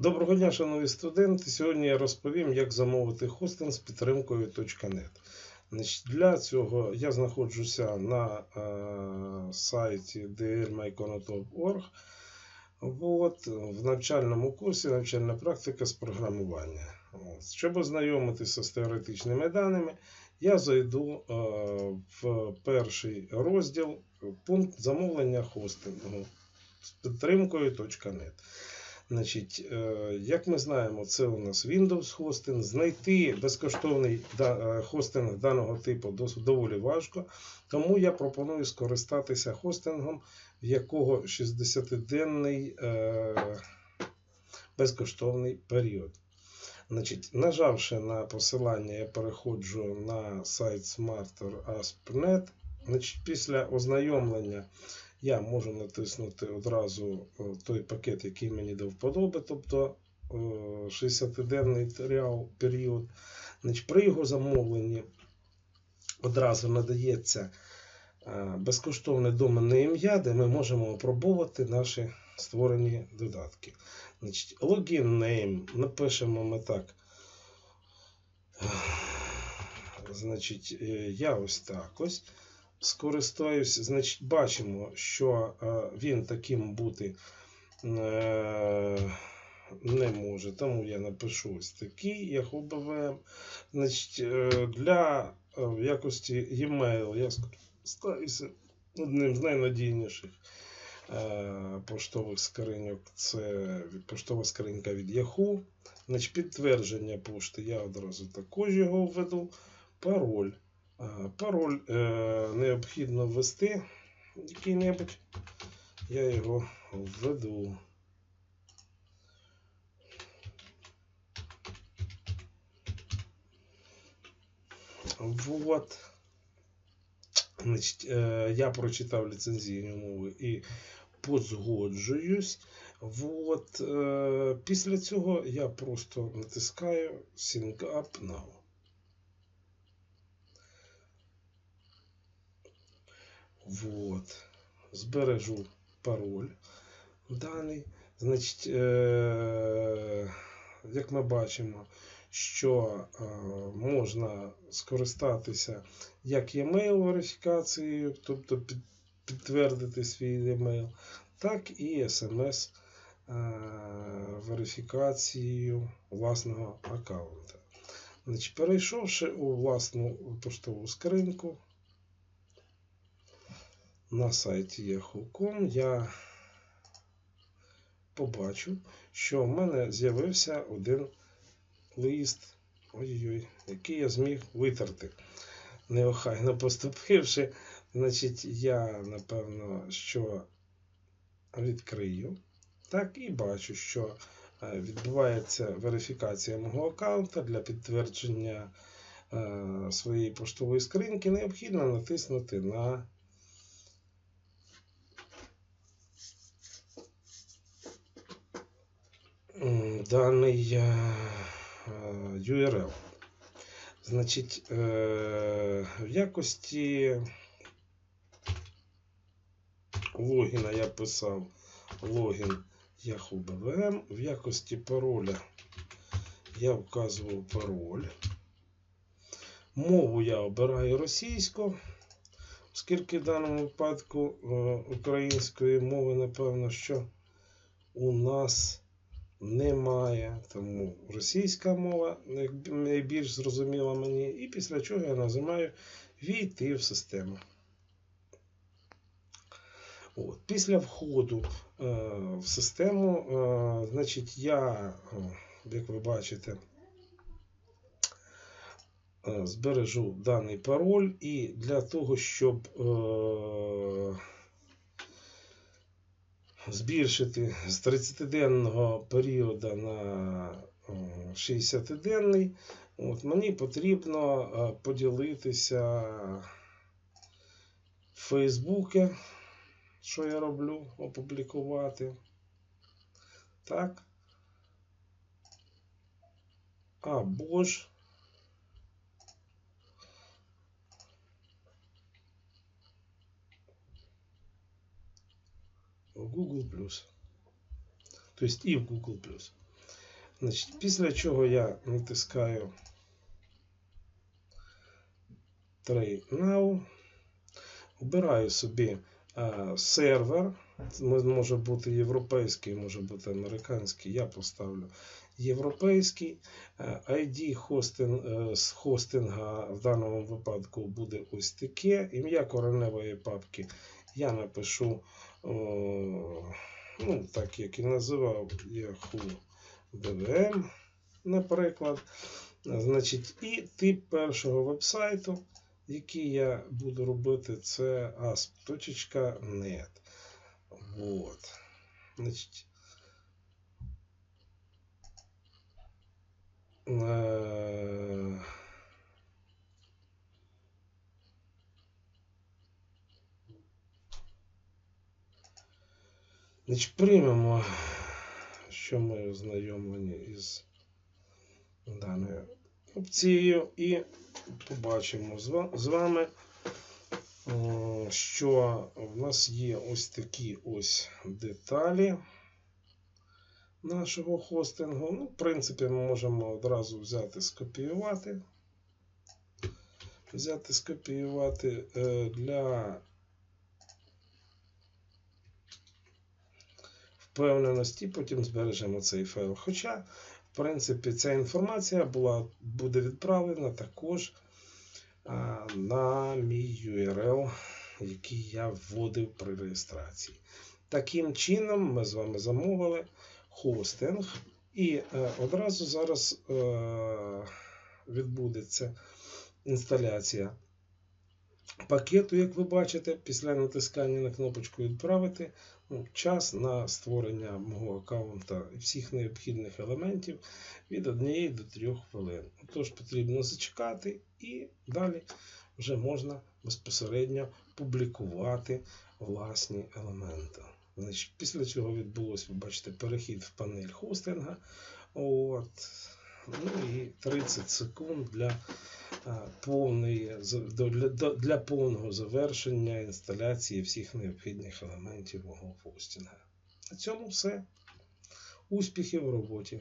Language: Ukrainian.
Доброго дня, шановні студенти. Сьогодні я розповім, як замовити хостинг з підтримкою .NET. Для цього я знаходжуся на е, сайті dlmyconotop.org От, в навчальному курсі навчальна практика з програмування. От. Щоб ознайомитися з теоретичними даними, я зайду е, в перший розділ пункт замовлення хостингу з підтримкою .NET. Значить, е, як ми знаємо, це у нас Windows хостинг. Знайти безкоштовний е, хостинг даного типу доволі важко. Тому я пропоную скористатися хостингом, в якого 60-денний е, безкоштовний період. Значить, нажавши на посилання, я переходжу на сайт smarter.asp.net. Значить, після ознайомлення я можу натиснути одразу е, той пакет, який мені до вподоби, тобто е, 60-денний період. Значить, при його замовленні одразу надається е, безкоштовне доменне ім'я, де ми можемо опробувати наші створені додатки. Значить, Login напишемо ми так. Значить, е, я ось так ось скористаюсь. Значить, бачимо, що е, він таким бути е, не може. Тому я напишу ось такий, як ОБВМ. Значить, е, для в якості e-mail я скористаюся одним з найнадійніших поштових скриньок. Це поштова скринька від Yahoo. Значить, підтвердження пошти я одразу також його введу. Пароль. Е, Пароль е, необхідно ввести який-небудь. Я його введу. Вот. Значить, е, я прочитав ліцензійні умови і позгоджуюсь. Вот. Після цього я просто натискаю Sync Up Now. Вот. Збережу пароль даний. Значить, е- як ми бачимо, що е- можна скористатися як e-mail верифікацією, тобто під- підтвердити свій e-mail, так і SMS е- власного аккаунта. Перейшовши у власну поштову скриньку, на сайті Yahoo.com я побачу, що в мене з'явився один лист, ой-ой, який я зміг витерти. Неохайно поступивши, значить, я, напевно, що відкрию. Так, і бачу, що е, відбувається верифікація мого аккаунта для підтвердження е, своєї поштової скриньки. Необхідно натиснути на даний е, е, URL. Значить, е, в якості логіна я писав логін Yahoo. В якості пароля я вказував пароль. Мову я обираю російську, оскільки в даному випадку української мови, напевно, що у нас немає. Тому російська мова найбільш зрозуміла мені. І після чого я нажимаю війти в систему. От. Після входу е, в систему, е, значить, я, е, як ви бачите, е, збережу даний пароль, і для того, щоб е, збільшити з 30-денного періоду на е, 60-денний, от, мені потрібно е, поділитися в Фейсбуці, що я роблю, опублікувати. Так. Або ж Google+. То есть и в Google+. Значить, після чого я натискаю Trade Now, обираю собі е, сервер. Може бути європейський, може бути американський. Я поставлю європейський. ID хостинг, е, з хостинга в даному випадку буде ось таке. Ім'я кореневої папки я напишу, ну, так як і називав Yahoo DVM, наприклад. Значить, і тип першого вебсайту, який я буду робити, це asp.net. Вот. Значить, е, Значить, приймемо, що ми ознайомлені із даною опцією і побачимо з вами, що в нас є ось такі ось деталі нашого хостингу. Ну, в принципі, ми можемо одразу взяти, скопіювати. Взяти, скопіювати е, для впевненості, потім збережемо цей файл. Хоча, в принципі, ця інформація була, буде відправлена також на мій URL, який я вводив при реєстрації. Таким чином, ми з вами замовили хостинг, і е, одразу зараз е, відбудеться інсталяція пакету, як ви бачите, після натискання на кнопочку Відправити ну, час на створення мого аккаунта і всіх необхідних елементів від 1 до 3 хвилин. Тож потрібно зачекати і далі вже можна безпосередньо публікувати власні елементи. Значить, після цього відбулося, ви бачите, перехід в панель хостинга. От. Ну і 30 секунд для повної, для, для повного завершення інсталяції всіх необхідних елементів мого постінга. На цьому все. Успіхів в роботі!